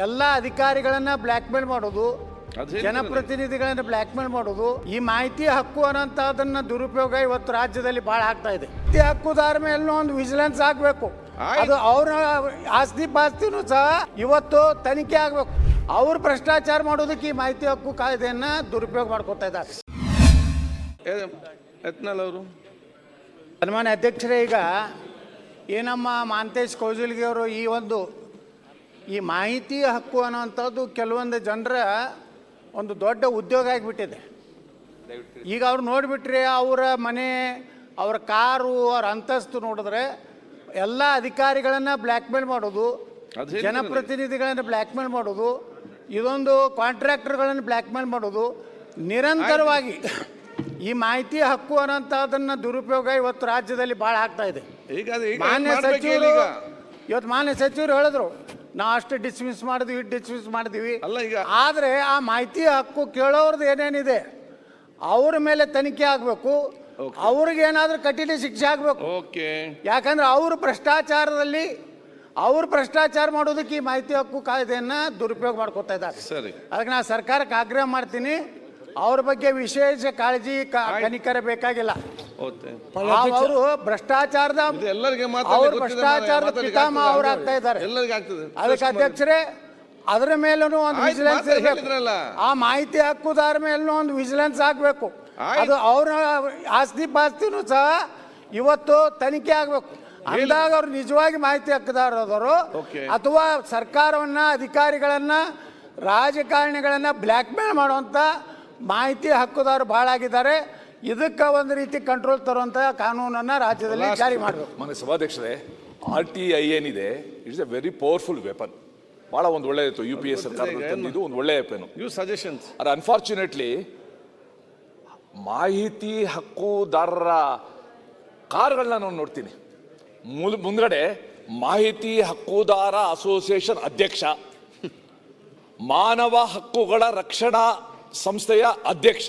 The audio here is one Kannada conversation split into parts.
ಎಲ್ಲ ಅಧಿಕಾರಿಗಳನ್ನ ಬ್ಲ್ಯಾಕ್ ಮೇಲ್ ಮಾಡೋದು. ಜನಪ್ರತಿನಿಧಿಗಳನ್ನ ಬ್ಲ್ಯಾಕ್ ಮೇಲ್ ಮಾಡೋದು ಈ ಮಾಹಿತಿ ಹಕ್ಕು ಅನ್ನೋಂಥದ್ದನ್ನ ದುರುಪಯೋಗ ಇವತ್ತು ರಾಜ್ಯದಲ್ಲಿ ಬಹಳ ಆಗ್ತಾ ಇದೆ ಮಾಹಿತಿ ಹಕ್ಕುದಾರ ಮೇಲೂ ಒಂದು ವಿಜಿಲೆನ್ಸ್ ಆಗಬೇಕು. ಅದು ಅವ್ರ ಆಸ್ತಿ ಪಾಸ್ತಿನೂ ಸಹ ಇವತ್ತು ತನಿಖೆ ಆಗಬೇಕು ಅವ್ರು ಭ್ರಷ್ಟಾಚಾರ ಮಾಡೋದಕ್ಕೆ ಈ ಮಾಹಿತಿ ಹಕ್ಕು ಕಾಯ್ದೆಯನ್ನ ದುರುಪಯೋಗ ಮಾಡ್ಕೊತಾ ಇದ್ದಾರೆ ಅವರು ಸನ್ಮಾನ್ಯ ಅಧ್ಯಕ್ಷರೇ ಈಗ ಈ ನಮ್ಮ ಮಾಂತೇಶ್ ಕೌಜಲ್ಗಿ ಅವರು ಈ ಒಂದು ಈ ಮಾಹಿತಿ ಹಕ್ಕು ಅನ್ನೋಂಥದ್ದು ಕೆಲವೊಂದು ಜನರ ಒಂದು ದೊಡ್ಡ ಉದ್ಯೋಗ ಆಗಿಬಿಟ್ಟಿದೆ. ಈಗ ಅವ್ರು ನೋಡಿಬಿಟ್ರೆ ಅವರ ಮನೆ ಅವರ ಕಾರು ಅವ್ರ ಅಂತಸ್ತು ನೋಡಿದ್ರೆ ಎಲ್ಲ ಅಧಿಕಾರಿಗಳನ್ನು ಬ್ಲ್ಯಾಕ್ಮೇಲ್ ಮಾಡೋದು ಜನಪ್ರತಿನಿಧಿಗಳನ್ನು ಬ್ಲ್ಯಾಕ್ಮೇಲ್ ಬ್ಲ್ಯಾಕ್ ಮೇಲ್ ಮಾಡೋದು ಇದೊಂದು ಕಾಂಟ್ರಾಕ್ಟರ್ಗಳನ್ನು ಬ್ಲ್ಯಾಕ್ಮೇಲ್ ಮಾಡೋದು. ನಿರಂತರವಾಗಿ ಈ ಮಾಹಿತಿ ಹಕ್ಕು ಅನ್ನೋಂಥದ್ದನ್ನು ದುರುಪಯೋಗ ಇವತ್ತು ರಾಜ್ಯದಲ್ಲಿ ಭಾಳ ಆಗ್ತಾ ಇದೆ. ಮಾನ್ಯ ಸಚಿವರು ಇವತ್ತು ಮಾನ್ಯ ಸಚಿವರು ಹೇಳಿದ್ರು ನಾವು ಅಷ್ಟು ಡಿಸ್ಮಿಸ್ ಮಾಡಿದ್ವಿ ಡಿಸ್ಮಿಸ್ ಮಾಡಿದ್ವಿ. ಅಲ್ಲ ಈಗ- ಆದರೆ ಆ ಮಾಹಿತಿ ಹಕ್ಕು ಕೇಳೋರ್ದು ಏನೇನಿದೆ ಅವ್ರ ಮೇಲೆ ತನಿಖೆ ಆಗಬೇಕು ಅವ್ರಿಗೆ ಏನಾದರೂ ಕಠಿಣ ಶಿಕ್ಷೆ ಆಗಬೇಕು. ಓಕೆ ಯಾಕಂದ್ರೆ ಅವರು ಭ್ರಷ್ಟಾಚಾರದಲ್ಲಿ ಅವರು ಭ್ರಷ್ಟಾಚಾರ ಮಾಡೋದಕ್ಕೆ ಈ ಮಾಹಿತಿ ಹಕ್ಕು ಕಾಯ್ದೆಯನ್ನ ದುರುಪಯೋಗ ಮಾಡ್ಕೊತಾ ಇದ್ದಾರೆ. ಸರಿ. ಅದಕ್ಕೆ ನಾನು ಸರ್ಕಾರಕ್ಕೆ ಆಗ್ರಹ ಮಾಡ್ತೀನಿ ಅವ್ರ ಬಗ್ಗೆ ವಿಶೇಷ ಕಾಳಜಿ ಕನಿಕರ ಬೇಕಾಗಿಲ್ಲ. ಅವರು ಭ್ರಷ್ಟಾಚಾರದ ಅವರು ಭ್ರಷ್ಟಾಚಾರದ ಪಿತಾಮಹ ಅವ್ರು ಆಗ್ತಾ ಇದ್ದಾರೆ. ಎಲ್ಲರಿಗೆ ಆಗ್ತದೆ. ಅದಕ್ಕೆ ಅಧ್ಯಕ್ಷರೇ ಅದರ ಮೇಲೂ ಒಂದು ವಿಜಿಲೆನ್ಸ್ ಇರಬೇಕು. ಆ ಮಾಹಿತಿ ಹಕ್ಕುದಾರ ಮೇಲೂ ಒಂದು ವಿಜಿಲೆನ್ಸ್ ಆಗಬೇಕು. ಅದು ಅವರ ಆಸ್ತಿ ಪಾಸ್ತಿನೂ ಸಹ ಇವತ್ತು ತನಿಖೆ ಆಗಬೇಕು. ಅಂದಾಗ ಅವ್ರು ನಿಜವಾಗಿ ಮಾಹಿತಿ ಹಕ್ಕುದಾರದವರು. ಅಥವಾ ಸರ್ಕಾರವನ್ನ ಅಧಿಕಾರಿಗಳನ್ನ ರಾಜಕಾರಣಿಗಳನ್ನ ಬ್ಲ್ಯಾಕ್ ಮೇಲ್ ಮಾಡುವಂತ ಮಾಹಿತಿ ಹಕ್ಕುದಾರರು ಬಹಳ ಆಗಿದ್ದಾರೆ. ಇದಕ್ಕೆ ಒಂದು ರೀತಿ ಕಂಟ್ರೋಲ್ ತರುವಂತಹ ಕಾನೂನನ್ನ ರಾಜ್ಯದಲ್ಲಿ ಜಾರಿ ಮಾಡಬೇಕು. ಮನೆ ಸಭಾಧ್ಯಕ್ಷರೇ ಆರ್ ಟಿ ಐ ಏನಿದೆ it's a very powerful weapon ಭಾಳ ಒಂದು ಒಳ್ಳೆ ಇತ್ತು ಯು ಪಿ ಎಸ್ ಸರ್ಕಾರ ತಂದಿದ್ದು ಒಂದು ಒಳ್ಳೆ weapon you suggestions are unfortunately ಮಾಹಿತಿ ಹಕ್ಕುದಾರರ ಕಾರ್ಗಳನ್ನ ನಾನು ನೋಡ್ತೀನಿ. ಮುಲ್- ಮುಂದ್ಗಡೆ ಮಾಹಿತಿ ಹಕ್ಕುದಾರ ಅಸೋಸಿಯೇಷನ್ ಅಧ್ಯಕ್ಷ ಮಾನವ ಹಕ್ಕುಗಳ ರಕ್ಷಣಾ ಸಂಸ್ಥೆಯ ಅಧ್ಯಕ್ಷ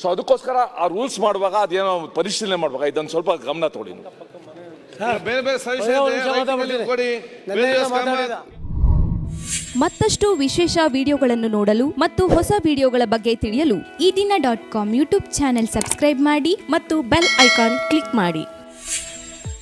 so ಅದಕ್ಕೋಸ್ಕರ ಆ ರೂಲ್ಸ್ ಮಾಡುವಾಗ ಅದೇನೋ ಪರಿಶೀಲನೆ ಮಾಡುವಾಗ ಇದನ್ನು ಸ್ವಲ್ಪ ಗಮನ ತಗೊಳ್ಳಿ ನೀವು. ಬೇರೆ ಬೇರೆ ಸಜೆಷನ್ ಕೊಡಿ. ಬೇರೆ ಬೇರೆ ಮತ್ತಷ್ಟು ವಿಶೇಷ ವಿಡಿಯೋಗಳನ್ನು ನೋಡಲು ಮತ್ತು ಹೊಸ ವಿಡಿಯೋಗಳ ಬಗ್ಗೆ ತಿಳಿಯಲು Ee Dina dot com YouTube channel subscribe ಮಾಡಿ ಮತ್ತು ಬೆಲ್ ಐಕಾನ್ ಕ್ಲಿಕ್ ಮಾಡಿ.